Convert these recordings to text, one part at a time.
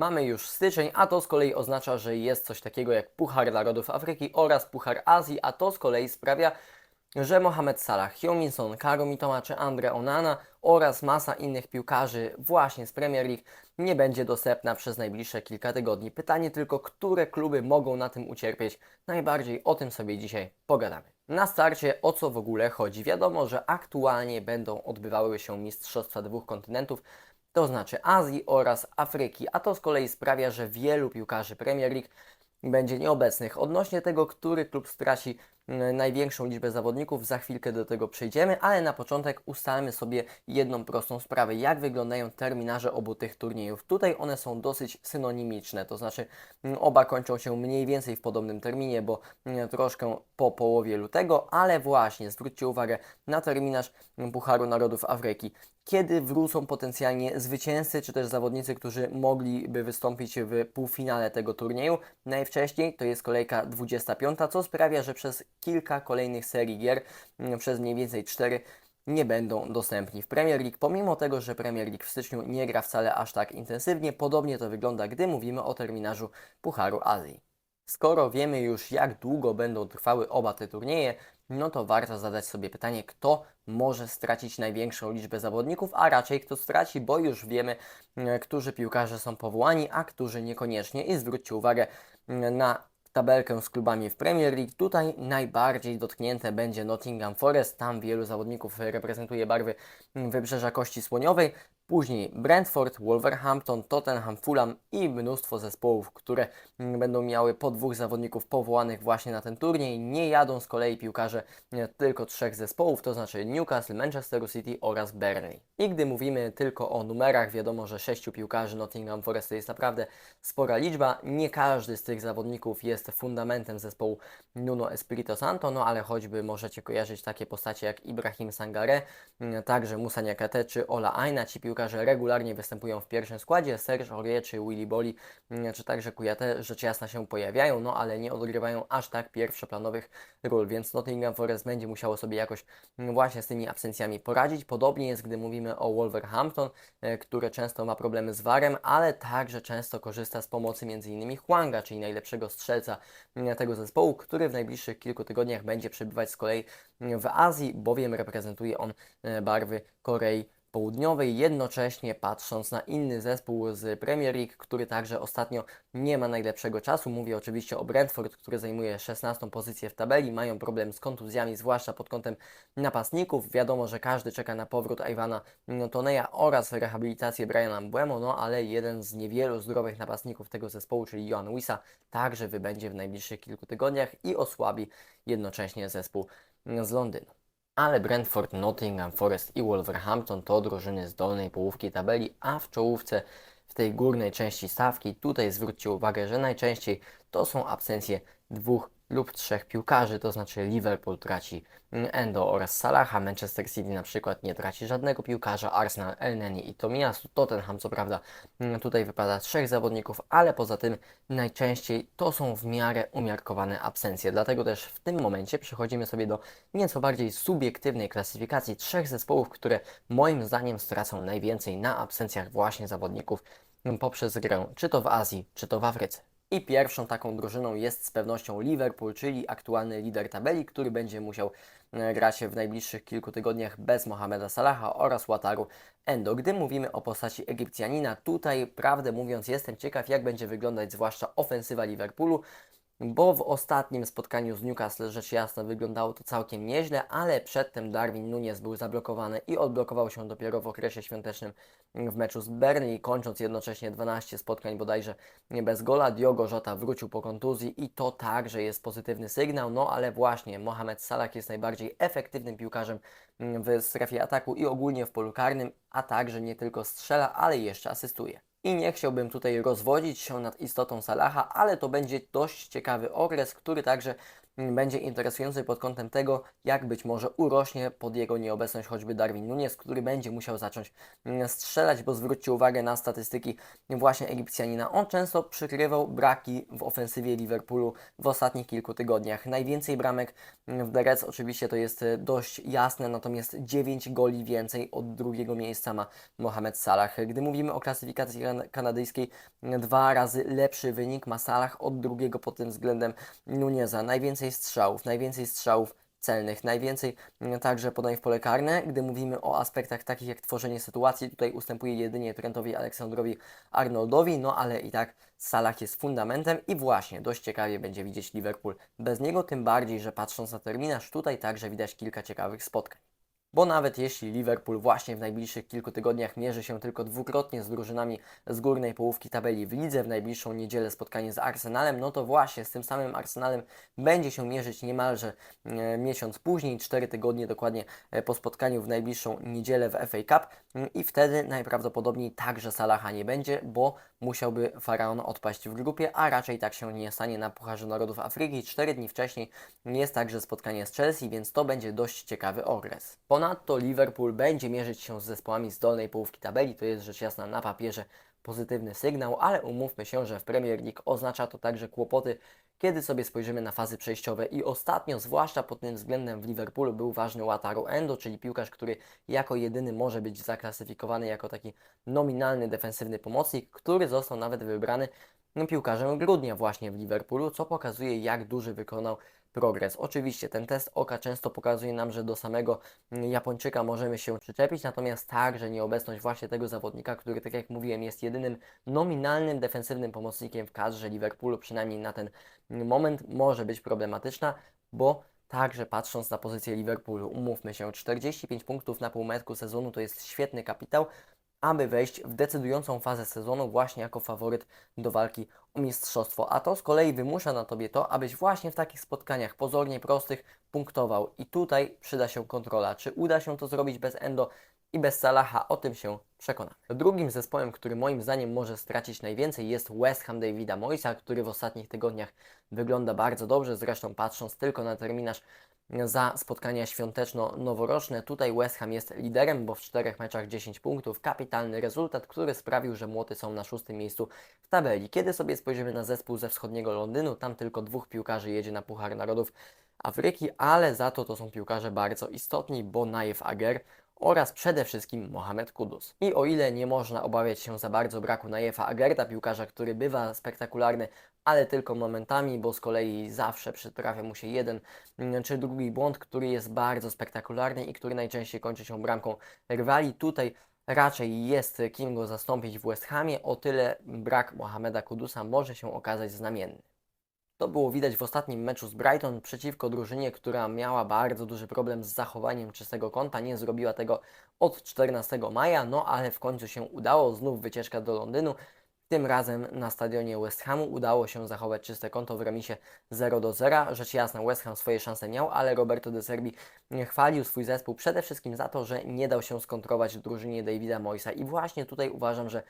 Mamy już styczeń, a to z kolei oznacza, że jest coś takiego jak Puchar Narodów Afryki oraz Puchar Azji, a to z kolei sprawia, że Mohamed Salah, Heung-min Son, Karo Mitoma czy Andre Onana oraz masa innych piłkarzy właśnie z Premier League nie będzie dostępna przez najbliższe kilka tygodni. Pytanie tylko, które kluby mogą na tym ucierpieć? Najbardziej o tym sobie dzisiaj pogadamy. Na starcie o co w ogóle chodzi? Wiadomo, że aktualnie będą odbywały się Mistrzostwa dwóch kontynentów, to znaczy Azji oraz Afryki, a to z kolei sprawia, że wielu piłkarzy Premier League będzie nieobecnych. Odnośnie tego, który klub straci największą liczbę zawodników, za chwilkę do tego przejdziemy, ale na początek ustalmy sobie jedną prostą sprawę. Jak wyglądają terminarze obu tych turniejów? Tutaj one są dosyć synonimiczne, to znaczy mm, oba kończą się mniej więcej w podobnym terminie, bo mm, troszkę po połowie lutego, ale właśnie zwróćcie uwagę na terminarz mm, Pucharu Narodów Afryki kiedy wrócą potencjalnie zwycięzcy, czy też zawodnicy, którzy mogliby wystąpić w półfinale tego turnieju. Najwcześniej to jest kolejka 25, co sprawia, że przez kilka kolejnych serii gier, mm, przez mniej więcej 4, nie będą dostępni w Premier League, pomimo tego, że Premier League w styczniu nie gra wcale aż tak intensywnie. Podobnie to wygląda, gdy mówimy o terminarzu Pucharu Azji. Skoro wiemy już, jak długo będą trwały oba te turnieje, no to warto zadać sobie pytanie, kto może stracić największą liczbę zawodników, a raczej kto straci, bo już wiemy, e, którzy piłkarze są powołani, a którzy niekoniecznie. I zwróćcie uwagę mm, na tabelkę z klubami w Premier League. Tutaj najbardziej dotknięte będzie Nottingham Forest. Tam wielu zawodników reprezentuje barwy Wybrzeża Kości Słoniowej. Później Brentford, Wolverhampton, Tottenham, Fulham i mnóstwo zespołów, które mm, będą miały po dwóch zawodników powołanych właśnie na ten turniej. Nie jadą z kolei piłkarze tylko trzech zespołów, to znaczy Newcastle, Manchester City oraz Burnley. I gdy mówimy tylko o numerach, wiadomo, że sześciu piłkarzy Nottingham Forest to jest naprawdę spora liczba. Nie każdy z tych zawodników jest fundamentem zespołu Nuno Espirito Santo, no ale choćby możecie kojarzyć takie postacie jak Ibrahim Sangare, mm, także Musa Niakate czy Ola Aina, ci piłkarze piłkarze regularnie występują w pierwszym składzie, Serge Aurier czy Willy Boli, mm, czy także Kujate rzecz jasna się pojawiają, no ale nie odgrywają aż tak pierwszoplanowych ról, więc Nottingham Forest będzie musiało sobie jakoś mm, właśnie z tymi absencjami poradzić. Podobnie jest, gdy mówimy o Wolverhampton, e, które często ma problemy z warem, ale także często korzysta z pomocy m.in. Huanga, czyli najlepszego strzelca mm, tego zespołu, który w najbliższych kilku tygodniach będzie przebywać z kolei w Azji, bowiem reprezentuje on e, barwy Korei Południowej, jednocześnie patrząc na inny zespół z Premier League, który także ostatnio nie ma najlepszego czasu. Mówię oczywiście o Brentford, który zajmuje 16 pozycję w tabeli. Mają problem z kontuzjami, zwłaszcza pod kątem napastników. Wiadomo, że każdy czeka na powrót Iwana Toneja oraz rehabilitację Briana Mbuemo, no ale jeden z niewielu zdrowych napastników tego zespołu, czyli Johan Wisa, także wybędzie w najbliższych kilku tygodniach i osłabi jednocześnie zespół z Londynu ale Brentford, Nottingham Forest i Wolverhampton to drużyny z dolnej połówki tabeli, a w czołówce w tej górnej części stawki tutaj zwróćcie uwagę, że najczęściej to są absencje dwóch lub trzech piłkarzy, to znaczy Liverpool traci Endo oraz Salaha, Manchester City na przykład nie traci żadnego piłkarza, Arsenal, Elneny i Tomiasu, Tottenham co prawda mm, tutaj wypada trzech zawodników, ale poza tym najczęściej to są w miarę umiarkowane absencje, dlatego też w tym momencie przechodzimy sobie do nieco bardziej subiektywnej klasyfikacji trzech zespołów, które moim zdaniem stracą najwięcej na absencjach właśnie zawodników poprzez grę, czy to w Azji, czy to w Afryce. I pierwszą taką drużyną jest z pewnością Liverpool, czyli aktualny lider tabeli, który będzie musiał e, grać w najbliższych kilku tygodniach bez Mohameda Salaha oraz Wataru Endo. Gdy mówimy o postaci Egipcjanina, tutaj prawdę mówiąc jestem ciekaw jak będzie wyglądać zwłaszcza ofensywa Liverpoolu, bo w ostatnim spotkaniu z Newcastle rzecz jasna wyglądało to całkiem nieźle, ale przedtem Darwin Nunes był zablokowany i odblokował się dopiero w okresie świątecznym w meczu z Burnley, kończąc jednocześnie 12 spotkań bodajże bez gola. Diogo Jota wrócił po kontuzji i to także jest pozytywny sygnał, no ale właśnie Mohamed Salah jest najbardziej efektywnym piłkarzem w strefie ataku i ogólnie w polu karnym, a także nie tylko strzela, ale jeszcze asystuje. I nie chciałbym tutaj rozwodzić się nad istotą Salaha, ale to będzie dość ciekawy okres, który także będzie interesujący pod kątem tego, jak być może urośnie pod jego nieobecność choćby Darwin Nunes, który będzie musiał zacząć mm, strzelać, bo zwróćcie uwagę na statystyki właśnie Egipcjanina. On często przykrywał braki w ofensywie Liverpoolu w ostatnich kilku tygodniach. Najwięcej bramek w The Reds oczywiście to jest e, dość jasne, natomiast 9 goli więcej od drugiego miejsca ma Mohamed Salah. Gdy mówimy o klasyfikacji kan- kanadyjskiej, dwa razy lepszy wynik ma Salah od drugiego pod tym względem Nuneza. Najwięcej strzałów, najwięcej strzałów celnych, najwięcej mm, także podań w pole karne. Gdy mówimy o aspektach takich jak tworzenie sytuacji, tutaj ustępuje jedynie Trentowi Aleksandrowi Arnoldowi, no ale i tak Salah jest fundamentem i właśnie dość ciekawie będzie widzieć Liverpool bez niego, tym bardziej, że patrząc na terminarz, tutaj także widać kilka ciekawych spotkań. Bo nawet jeśli Liverpool właśnie w najbliższych kilku tygodniach mierzy się tylko dwukrotnie z drużynami z górnej połówki tabeli w lidze, w najbliższą niedzielę spotkanie z Arsenalem, no to właśnie z tym samym Arsenalem będzie się mierzyć niemalże e, miesiąc później, cztery tygodnie dokładnie e, po spotkaniu w najbliższą niedzielę w FA Cup mm, i wtedy najprawdopodobniej także Salaha nie będzie, bo musiałby Faraon odpaść w grupie, a raczej tak się nie stanie na Pucharze Narodów Afryki. Cztery dni wcześniej jest także spotkanie z Chelsea, więc to będzie dość ciekawy okres. Ponadto Liverpool będzie mierzyć się z zespołami z dolnej połówki tabeli, to jest rzecz jasna na papierze pozytywny sygnał, ale umówmy się, że w Premier League oznacza to także kłopoty, kiedy sobie spojrzymy na fazy przejściowe. I ostatnio, zwłaszcza pod tym względem w Liverpoolu był ważny Wataru Endo, czyli piłkarz, który jako jedyny może być zaklasyfikowany jako taki nominalny defensywny pomocnik, który został nawet wybrany piłkarzem grudnia właśnie w Liverpoolu, co pokazuje jak duży wykonał progres. Oczywiście ten test oka często pokazuje nam, że do samego Japończyka możemy się przyczepić, natomiast także nieobecność właśnie tego zawodnika, który tak jak mówiłem jest jedynym nominalnym defensywnym pomocnikiem w kadrze Liverpoolu, przynajmniej na ten moment może być problematyczna, bo Także patrząc na pozycję Liverpoolu, umówmy się, 45 punktów na półmetku sezonu to jest świetny kapitał, aby wejść w decydującą fazę sezonu właśnie jako faworyt do walki o mistrzostwo. A to z kolei wymusza na Tobie to, abyś właśnie w takich spotkaniach pozornie prostych punktował. I tutaj przyda się kontrola. Czy uda się to zrobić bez Endo i bez Salaha? O tym się przekonamy. Drugim zespołem, który moim zdaniem może stracić najwięcej jest West Ham Davida Moisa, który w ostatnich tygodniach wygląda bardzo dobrze. Zresztą patrząc tylko na terminarz za spotkania świąteczno-noworoczne. Tutaj West Ham jest liderem, bo w czterech meczach 10 punktów. Kapitalny rezultat, który sprawił, że Młoty są na szóstym miejscu w tabeli. Kiedy sobie spojrzymy na zespół ze wschodniego Londynu, tam tylko dwóch piłkarzy jedzie na Puchar Narodów Afryki, ale za to to są piłkarze bardzo istotni, bo Naif Ager oraz przede wszystkim Mohamed Kudus. I o ile nie można obawiać się za bardzo braku Najefa Agerta, piłkarza, który bywa spektakularny, ale tylko momentami, bo z kolei zawsze przytrafia mu się jeden mm, czy drugi błąd, który jest bardzo spektakularny i który najczęściej kończy się bramką rywali. Tutaj raczej jest kim go zastąpić w West Hamie, o tyle brak Mohameda Kudusa może się okazać znamienny. To było widać w ostatnim meczu z Brighton przeciwko drużynie, która miała bardzo duży problem z zachowaniem czystego konta. Nie zrobiła tego od 14 maja, no ale w końcu się udało. Znów wycieczka do Londynu. Tym razem na stadionie West Hamu udało się zachować czyste konto w remisie 0 do 0. Rzecz jasna, West Ham swoje szanse miał, ale Roberto De Serbi chwalił swój zespół przede wszystkim za to, że nie dał się skontrować drużynie Davida Moisa. I właśnie tutaj uważam, że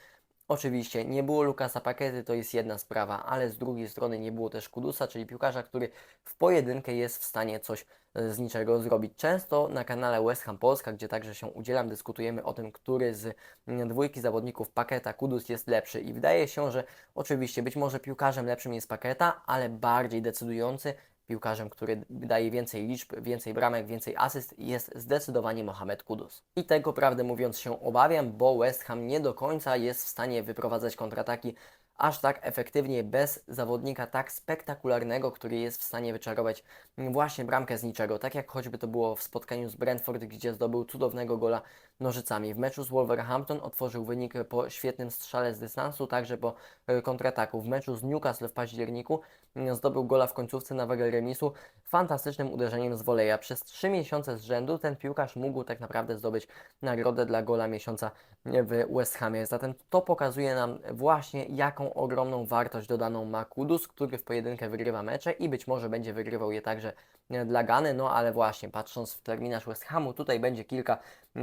Oczywiście nie było Lukasa Pakety, to jest jedna sprawa, ale z drugiej strony nie było też Kudusa, czyli piłkarza, który w pojedynkę jest w stanie coś e, z niczego zrobić. Często na kanale West Ham Polska, gdzie także się udzielam, dyskutujemy o tym, który z dwójki zawodników Paketa Kudus jest lepszy i wydaje się, że oczywiście być może piłkarzem lepszym jest Paketa, ale bardziej decydujący piłkarzem, który daje więcej liczb, więcej bramek, więcej asyst jest zdecydowanie Mohamed Kudus. I tego prawdę mówiąc się obawiam, bo West Ham nie do końca jest w stanie wyprowadzać kontrataki aż tak efektywnie bez zawodnika tak spektakularnego, który jest w stanie wyczarować właśnie bramkę z niczego, tak jak choćby to było w spotkaniu z Brentford, gdzie zdobył cudownego gola nożycami. W meczu z Wolverhampton otworzył wynik po świetnym strzale z dystansu, także po e, kontrataku. W meczu z Newcastle w październiku zdobył gola w końcówce na wagę remisu fantastycznym uderzeniem z woleja. Przez 3 miesiące z rzędu ten piłkarz mógł tak naprawdę zdobyć nagrodę dla gola miesiąca w West Hamie. Zatem to pokazuje nam właśnie jaką ogromną wartość dodaną ma Kudus, który w pojedynkę wygrywa mecze i być może będzie wygrywał je także dla Gany, no ale właśnie patrząc w terminarz West Hamu, tutaj będzie kilka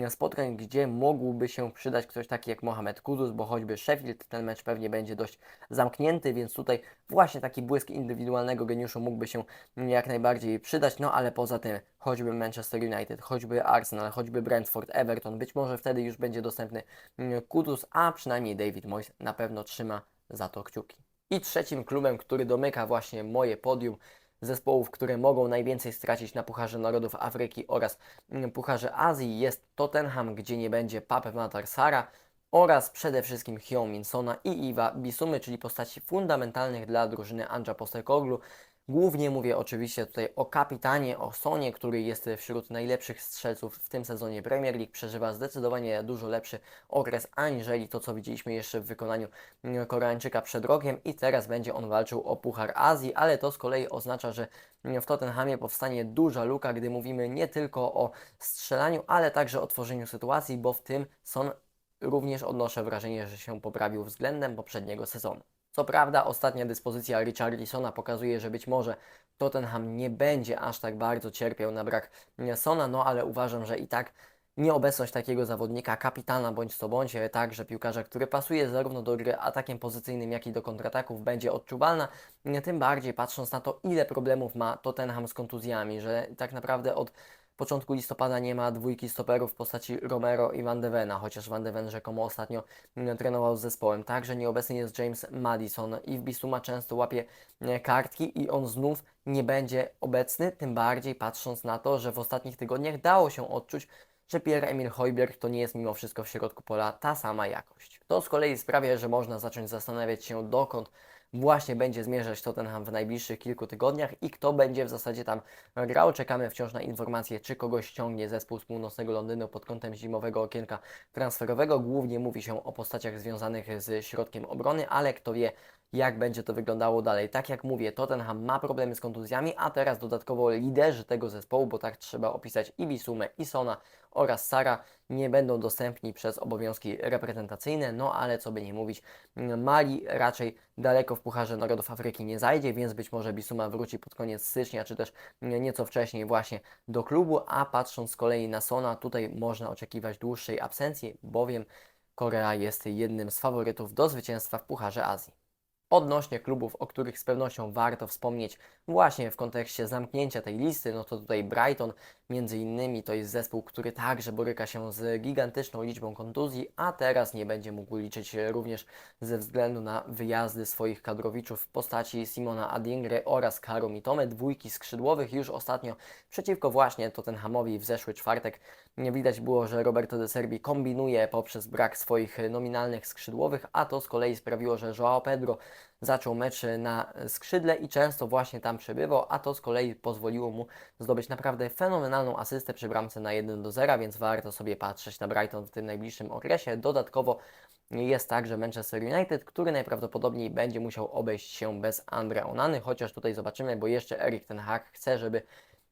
spotkań, gdzie mógłby się przydać ktoś taki jak Mohamed Kudus, bo choćby Sheffield, ten mecz pewnie będzie dość zamknięty, więc tutaj właśnie taki błysk indywidualnego geniuszu mógłby się jak najbardziej przydać, no ale poza tym choćby Manchester United, choćby Arsenal, choćby Brentford, Everton, być może wtedy już będzie dostępny mm, Kudus, a przynajmniej David Moyes na pewno trzyma za to kciuki. I trzecim klubem, który domyka właśnie moje podium zespołów, które mogą najwięcej stracić na Pucharze Narodów Afryki oraz mm, Pucharze Azji jest Tottenham, gdzie nie będzie Pape Matar Sara oraz przede wszystkim Hyo Minsona i Iwa Bisumy, czyli postaci fundamentalnych dla drużyny Andrza Postecoglou. Głównie mówię oczywiście tutaj o kapitanie, o Sonie, który jest wśród najlepszych strzelców w tym sezonie Premier League. Przeżywa zdecydowanie dużo lepszy okres aniżeli to, co widzieliśmy jeszcze w wykonaniu Koreańczyka przed rokiem i teraz będzie on walczył o Puchar Azji, ale to z kolei oznacza, że w Tottenhamie powstanie duża luka, gdy mówimy nie tylko o strzelaniu, ale także o tworzeniu sytuacji, bo w tym Son również odnoszę wrażenie, że się poprawił względem poprzedniego sezonu. Co prawda, ostatnia dyspozycja Richarlisona pokazuje, że być może Tottenham nie będzie aż tak bardzo cierpiał na brak Sona, no ale uważam, że i tak nieobecność takiego zawodnika, kapitana bądź co bądź, także piłkarza, który pasuje zarówno do gry atakiem pozycyjnym, jak i do kontrataków, będzie odczuwalna. Tym bardziej patrząc na to, ile problemów ma Tottenham z kontuzjami, że tak naprawdę od początku listopada nie ma dwójki stoperów w postaci Romero i Van de Vena, chociaż Van de Ven rzekomo ostatnio trenował z zespołem. Także nieobecny jest James Madison i w Bisuma często łapie mm, kartki i on znów nie będzie obecny, tym bardziej patrząc na to, że w ostatnich tygodniach dało się odczuć, że Pierre-Emil Hojberg to nie jest mimo wszystko w środku pola ta sama jakość. To z kolei sprawia, że można zacząć zastanawiać się dokąd właśnie będzie zmierzać Tottenham w najbliższych kilku tygodniach i kto będzie w zasadzie tam grał. Czekamy wciąż na informacje, czy kogoś ściągnie zespół z północnego Londynu pod kątem zimowego okienka transferowego. Głównie mówi się o postaciach związanych z środkiem obrony, ale kto wie, jak będzie to wyglądało dalej. Tak jak mówię, Tottenham ma problemy z kontuzjami, a teraz dodatkowo liderzy tego zespołu, bo tak trzeba opisać i Bisumę, i Sona oraz Sara, nie będą dostępni przez obowiązki reprezentacyjne, no ale co by nie mówić, Mali raczej daleko w Pucharze Narodów Afryki nie zajdzie, więc być może Bisuma wróci pod koniec stycznia, czy też nieco wcześniej właśnie do klubu, a patrząc z kolei na Sona, tutaj można oczekiwać dłuższej absencji, bowiem Korea jest jednym z faworytów do zwycięstwa w Pucharze Azji. Odnośnie klubów, o których z pewnością warto wspomnieć właśnie w kontekście zamknięcia tej listy, no to tutaj Brighton między innymi to jest zespół, który także boryka się z gigantyczną liczbą kontuzji, a teraz nie będzie mógł liczyć również ze względu na wyjazdy swoich kadrowiczów w postaci Simona Adingre oraz Karo Mitome, dwójki skrzydłowych już ostatnio przeciwko właśnie Tottenhamowi w zeszły czwartek. Nie widać było, że Roberto de Serbi kombinuje poprzez brak swoich nominalnych skrzydłowych, a to z kolei sprawiło, że Joao Pedro zaczął mecz na skrzydle i często właśnie tam przebywał, a to z kolei pozwoliło mu zdobyć naprawdę fenomenalną asystę przy bramce na 1 do 0, więc warto sobie patrzeć na Brighton w tym najbliższym okresie. Dodatkowo jest także Manchester United, który najprawdopodobniej będzie musiał obejść się bez Andre Onany, chociaż tutaj zobaczymy, bo jeszcze Erik Ten Hag chce, żeby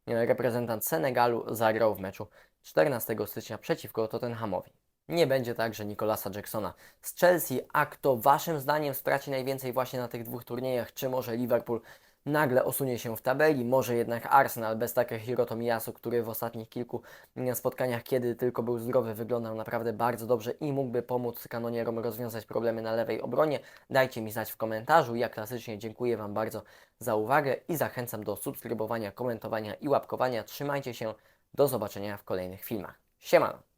reprezentant Senegalu zagrał w meczu 14 stycznia przeciwko Tottenhamowi. Nie będzie także Nicolasa Jacksona z Chelsea, a kto Waszym zdaniem straci najwięcej właśnie na tych dwóch turniejach? Czy może Liverpool nagle osunie się w tabeli, może jednak Arsenal bez takiego Tomiyasu, który w ostatnich kilku spotkaniach, kiedy tylko był zdrowy, wyglądał naprawdę bardzo dobrze i mógłby pomóc kanonierom rozwiązać problemy na lewej obronie. Dajcie mi znać w komentarzu. Ja klasycznie dziękuję Wam bardzo za uwagę i zachęcam do subskrybowania, komentowania i łapkowania. Trzymajcie się, do zobaczenia w kolejnych filmach. Siemano!